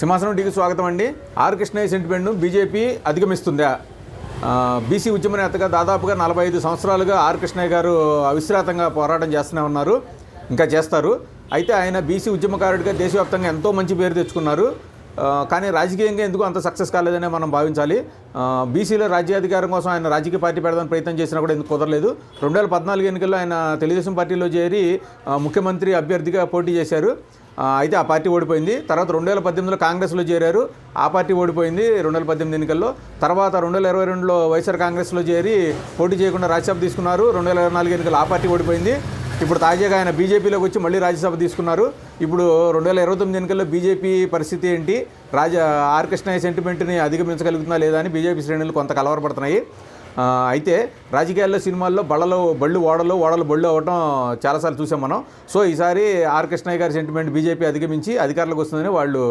సింహాసనం టీకి స్వాగతం అండి. ఆర్ కృష్ణయ్య సెంటిమెంట్ను బీజేపీ అధిగమిస్తుందా? బీసీ ఉద్యమ నేతగా దాదాపుగా నలభై ఐదు సంవత్సరాలుగా ఆర్ కృష్ణయ్య గారు అవిశ్రాంతంగా పోరాటం చేస్తూనే ఉన్నారు ఇంకా చేస్తారు. అయితే ఆయన బీసీ ఉద్యమకారుడిగా దేశవ్యాప్తంగా ఎంతో మంచి పేరు తెచ్చుకున్నారు. కానీ రాజకీయంగా ఎందుకు అంత సక్సెస్ కాలేదనే మనం భావించాలి. బీసీలో రాజ్యాధికారం కోసం ఆయన రాజకీయ పార్టీ పెడదాని ప్రయత్నం చేసినా కూడా ఎందుకు కుదరలేదు. రెండు వేల పద్నాలుగు ఎన్నికల్లో ఆయన తెలుగుదేశం పార్టీలో చేరి ముఖ్యమంత్రి అభ్యర్థిగా పోటీ చేశారు. అయితే ఆ పార్టీ ఓడిపోయింది. తర్వాత రెండు వేల పద్దెనిమిదిలో కాంగ్రెస్లో చేరారు. ఆ పార్టీ ఓడిపోయింది రెండు వేల పద్దెనిమిది ఎన్నికల్లో. తర్వాత రెండు వేల ఇరవై రెండులో వైఎస్ఆర్ కాంగ్రెస్లో చేరి పోటీ చేయకుండా రాజ్యసభ తీసుకున్నారు. రెండు వేల ఇరవై నాలుగు ఎన్నికల్లో ఆ పార్టీ ఓడిపోయింది. ఇప్పుడు తాజాగా ఆయన బీజేపీలోకి వచ్చి మళ్ళీ రాజ్యసభ తీసుకున్నారు. ఇప్పుడు రెండు వేల ఇరవై తొమ్మిది ఎన్నికల్లో బీజేపీ పరిస్థితి ఏంటి? రాజ ఆర్ కృష్ణయ్య సెంటిమెంట్ని అధిగమించగలుగుతుందా లేదా అని బీజేపీ శ్రేణులు కొంత కలవరపడుతున్నాయి. అయితే రాజకీయాల్లో సినిమాల్లో బళ్ళలో బళ్ళు ఓడలు ఓడలు బళ్ళు అవ్వటం చాలాసార్లు చూసాం మనం. సో ఈసారి ఆర్ కృష్ణయ్య గారి సెంటిమెంట్ బీజేపీ అధిగమించి అధికారంలోకి వస్తుందని వాళ్ళు